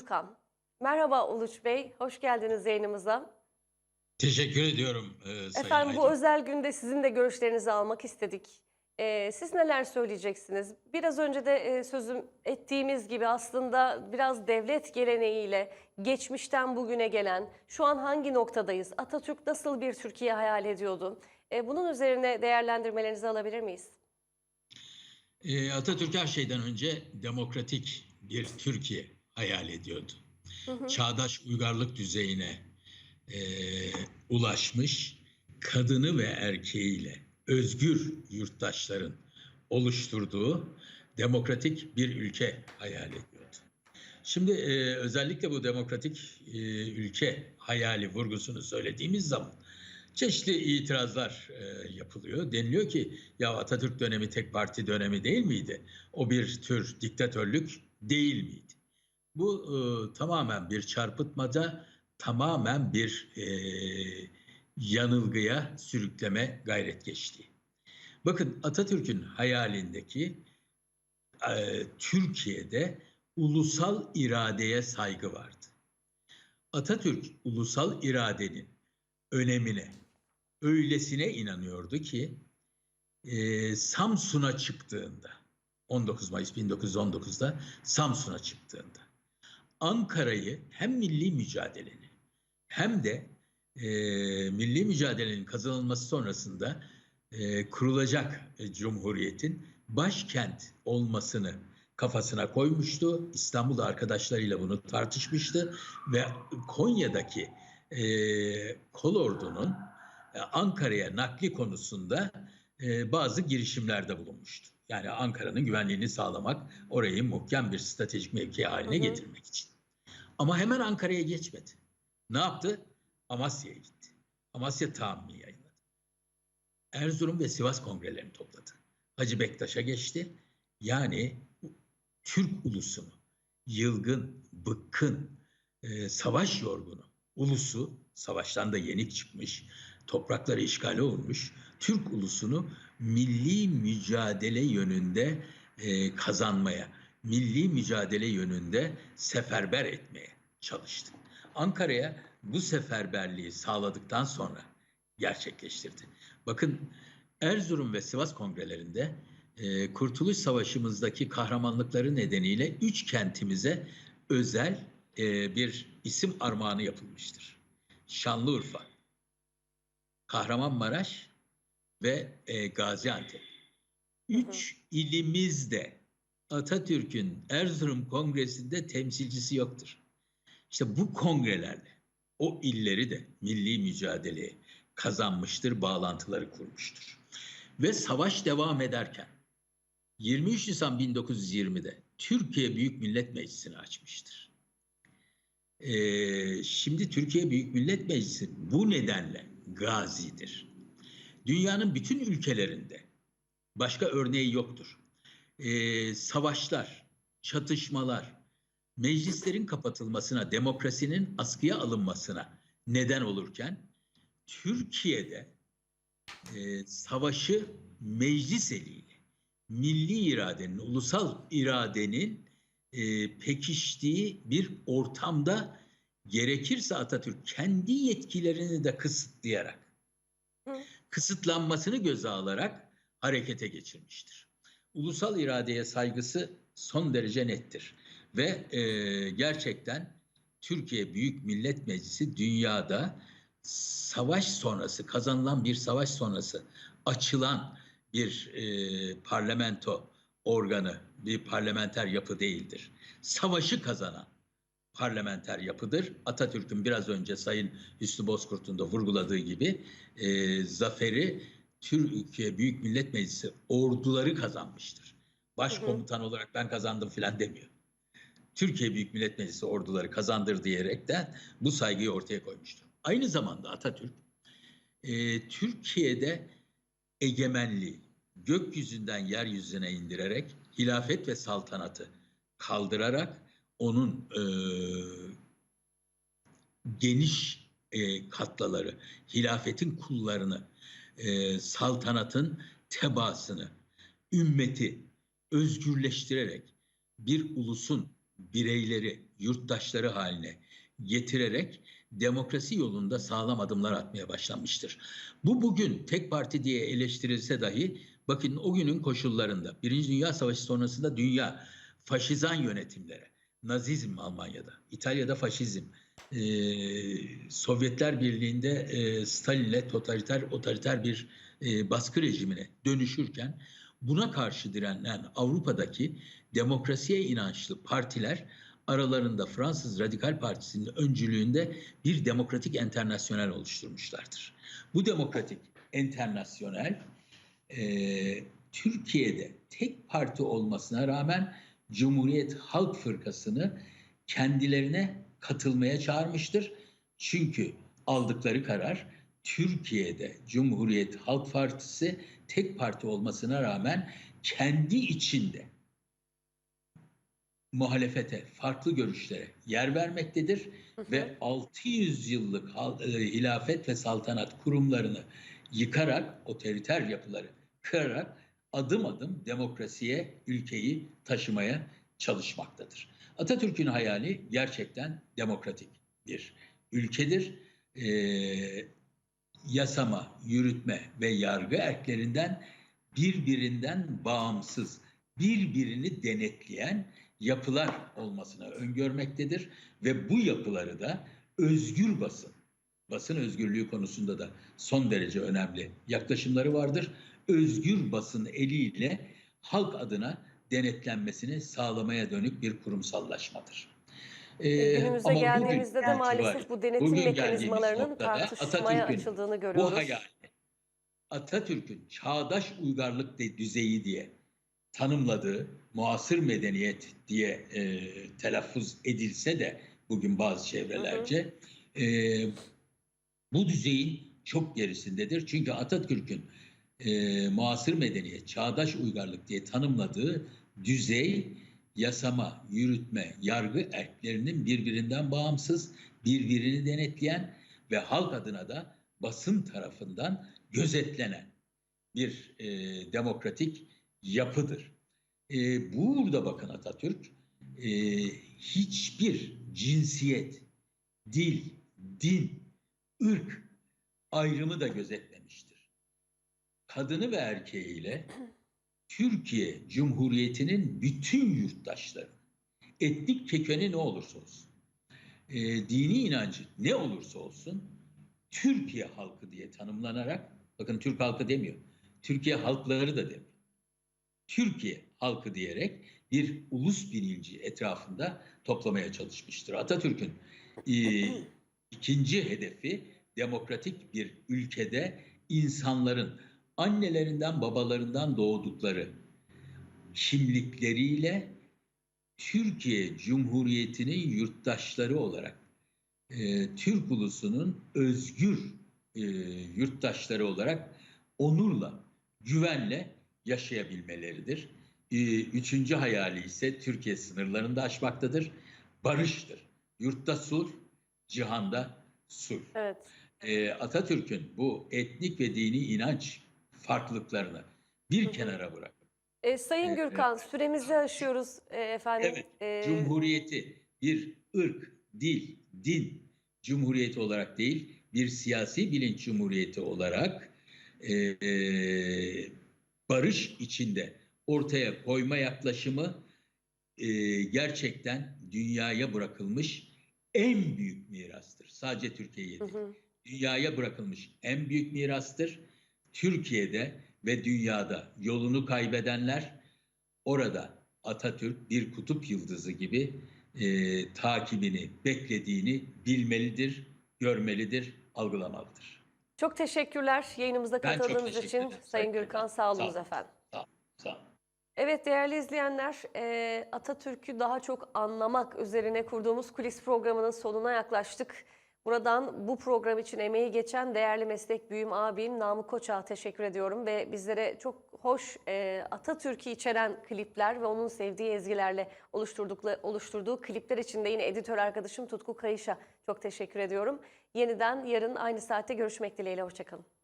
Özkan. Merhaba Uluç Bey, hoş geldiniz yayınımıza. Teşekkür ediyorum e, Sayın Efendim bu Aydın. özel günde sizin de görüşlerinizi almak istedik. Ee, siz neler söyleyeceksiniz? Biraz önce de e, sözüm ettiğimiz gibi aslında biraz devlet geleneğiyle geçmişten bugüne gelen şu an hangi noktadayız? Atatürk nasıl bir Türkiye hayal ediyordu? E, bunun üzerine değerlendirmelerinizi alabilir miyiz? E, Atatürk her şeyden önce demokratik bir Türkiye hayal ediyordu. Çağdaş uygarlık düzeyine e, ulaşmış, kadını ve erkeğiyle özgür yurttaşların oluşturduğu demokratik bir ülke hayal ediyordu. Şimdi e, özellikle bu demokratik e, ülke hayali vurgusunu söylediğimiz zaman çeşitli itirazlar e, yapılıyor. Deniliyor ki ya Atatürk dönemi tek parti dönemi değil miydi? O bir tür diktatörlük değil miydi? Bu e, tamamen bir çarpıtmaca, tamamen bir e, yanılgıya sürükleme gayret geçti. Bakın Atatürk'ün hayalindeki e, Türkiye'de ulusal iradeye saygı vardı. Atatürk ulusal iradenin önemine öylesine inanıyordu ki e, Samsun'a çıktığında 19 Mayıs 1919'da Samsun'a çıktığında Ankara'yı hem milli mücadelenin hem de e, milli mücadelenin kazanılması sonrasında e, kurulacak e, cumhuriyetin başkent olmasını kafasına koymuştu. İstanbul arkadaşlarıyla bunu tartışmıştı ve Konya'daki e, kolordunun e, Ankara'ya nakli konusunda e, bazı girişimlerde bulunmuştu. Yani Ankara'nın güvenliğini sağlamak, orayı muhkem bir stratejik mevki haline Hı hı. getirmek için. Ama hemen Ankara'ya geçmedi. Ne yaptı? Amasya'ya gitti. Amasya tahammülü yayınladı. Erzurum ve Sivas kongrelerini topladı. Hacı Bektaş'a geçti. Yani Türk ulusunu, yılgın, bıkkın, e, savaş yorgunu ulusu, savaştan da yenik çıkmış, toprakları işgale olmuş, Türk ulusunu milli mücadele yönünde e, kazanmaya, milli mücadele yönünde seferber etmeye çalıştı. Ankara'ya bu seferberliği sağladıktan sonra gerçekleştirdi. Bakın Erzurum ve Sivas kongrelerinde e, Kurtuluş Savaşı'mızdaki kahramanlıkları nedeniyle üç kentimize özel e, bir isim armağanı yapılmıştır. Şanlıurfa, Kahramanmaraş ve e, Gaziantep. Üç ilimizde Atatürk'ün Erzurum Kongresi'nde temsilcisi yoktur. İşte bu kongrelerle o illeri de milli mücadeleye kazanmıştır, bağlantıları kurmuştur. Ve savaş devam ederken 23 Nisan 1920'de Türkiye Büyük Millet Meclisi'ni açmıştır. Ee, şimdi Türkiye Büyük Millet Meclisi bu nedenle gazidir. Dünyanın bütün ülkelerinde başka örneği yoktur. Ee, savaşlar, çatışmalar, meclislerin kapatılmasına, demokrasinin askıya alınmasına neden olurken Türkiye'de e, savaşı meclis eliyle milli iradenin, ulusal iradenin e, pekiştiği bir ortamda gerekirse Atatürk kendi yetkilerini de kısıtlayarak, Hı. Kısıtlanmasını göze alarak harekete geçirmiştir. Ulusal iradeye saygısı son derece nettir ve e, gerçekten Türkiye Büyük Millet Meclisi dünyada savaş sonrası kazanılan bir savaş sonrası açılan bir e, parlamento organı, bir parlamenter yapı değildir. Savaşı kazanan parlamenter yapıdır. Atatürk'ün biraz önce Sayın Hüsnü Bozkurt'un da vurguladığı gibi e, zaferi Türkiye Büyük Millet Meclisi orduları kazanmıştır. Başkomutan olarak ben kazandım filan demiyor. Türkiye Büyük Millet Meclisi orduları kazandır diyerek de bu saygıyı ortaya koymuştur. Aynı zamanda Atatürk e, Türkiye'de egemenliği gökyüzünden yeryüzüne indirerek hilafet ve saltanatı kaldırarak onun e, geniş e, katlaları, hilafetin kullarını, e, saltanatın tebaasını, ümmeti özgürleştirerek bir ulusun bireyleri, yurttaşları haline getirerek demokrasi yolunda sağlam adımlar atmaya başlanmıştır. Bu bugün tek parti diye eleştirilse dahi bakın o günün koşullarında Birinci Dünya Savaşı sonrasında dünya faşizan yönetimlere, Nazizm Almanya'da, İtalya'da faşizm, e, Sovyetler Birliği'nde e, Stalin'le totaliter otoriter bir e, baskı rejimine dönüşürken buna karşı direnen Avrupa'daki demokrasiye inançlı partiler aralarında Fransız Radikal Partisi'nin öncülüğünde bir demokratik enternasyonel oluşturmuşlardır. Bu demokratik enternasyonel e, Türkiye'de tek parti olmasına rağmen Cumhuriyet Halk Fırkası'nı kendilerine katılmaya çağırmıştır. Çünkü aldıkları karar Türkiye'de Cumhuriyet Halk Partisi tek parti olmasına rağmen kendi içinde muhalefete, farklı görüşlere yer vermektedir ve 600 yıllık e, hilafet ve saltanat kurumlarını yıkarak, otoriter yapıları kırarak adım adım demokrasiye, ülkeyi taşımaya çalışmaktadır. Atatürk'ün hayali gerçekten demokratik bir ülkedir. Ee, yasama, yürütme ve yargı erklerinden birbirinden bağımsız, birbirini denetleyen yapılar olmasını öngörmektedir ve bu yapıları da özgür basın, basın özgürlüğü konusunda da son derece önemli yaklaşımları vardır. Özgür basın eliyle halk adına denetlenmesini sağlamaya dönük bir kurumsallaşmadır. Ee, Günümüze ama geldiğimizde de maalesef bu denetim mekanizmalarının tartışmaya Atatürk'ün açıldığını Bu görüyoruz. hayal Atatürk'ün çağdaş uygarlık düzeyi diye tanımladığı muasır medeniyet diye e, telaffuz edilse de bugün bazı çevrelerce e, bu düzeyin çok gerisindedir. Çünkü Atatürk'ün e, muasır medeniyet, çağdaş uygarlık diye tanımladığı düzey yasama, yürütme, yargı erklerinin birbirinden bağımsız, birbirini denetleyen ve halk adına da basın tarafından gözetlenen bir e, demokratik yapıdır. E, burada bakın Atatürk e, hiçbir cinsiyet, dil, din, ırk ayrımı da gözetmemiştir. Kadını ve erkeğiyle Türkiye Cumhuriyeti'nin bütün yurttaşları, etnik kökeni ne olursa olsun, e, dini inancı ne olursa olsun, Türkiye halkı diye tanımlanarak, bakın Türk halkı demiyor, Türkiye halkları da demiyor. Türkiye halkı diyerek bir ulus bilinci etrafında toplamaya çalışmıştır. Atatürk'ün e, ikinci hedefi demokratik bir ülkede insanların annelerinden babalarından doğdukları kimlikleriyle Türkiye Cumhuriyeti'nin yurttaşları olarak e, Türk ulusunun özgür e, yurttaşları olarak onurla, güvenle yaşayabilmeleridir. E, üçüncü hayali ise Türkiye sınırlarında aşmaktadır. Barıştır. Yurtta sulh, cihanda sulh. Evet. E, Atatürk'ün bu etnik ve dini inanç farklılıklarını bir Hı hı. kenara bırakıp E, Sayın Evet, Gürkan süremizi aşıyoruz e, efendim. Evet, E, Cumhuriyeti bir ırk, dil, din cumhuriyeti olarak değil, bir siyasi bilinç cumhuriyeti olarak e, e, barış içinde ortaya koyma yaklaşımı e, gerçekten dünyaya bırakılmış en büyük mirastır. Sadece Türkiye'ye hı değil. hı. Dünyaya bırakılmış en büyük mirastır. Türkiye'de ve dünyada yolunu kaybedenler orada Atatürk bir kutup yıldızı gibi e, takibini, beklediğini bilmelidir, görmelidir, algılamalıdır. Çok teşekkürler yayınımıza katıldığınız teşekkür için. ederim. Sayın. Gürkan sağ Sağ olun. efendim. Sağ olun. Evet değerli izleyenler, e, Atatürk'ü daha çok anlamak üzerine kurduğumuz kulis programının sonuna yaklaştık. Buradan bu program için emeği geçen değerli meslek büyüğüm abim Namık Koçak'a teşekkür ediyorum ve bizlere çok hoş e, Atatürk'ü içeren klipler ve onun sevdiği ezgilerle oluşturduğu klipler için de yine editör arkadaşım Tutku Kayış'a çok teşekkür ediyorum. Yeniden yarın aynı saatte görüşmek dileğiyle, hoşçakalın.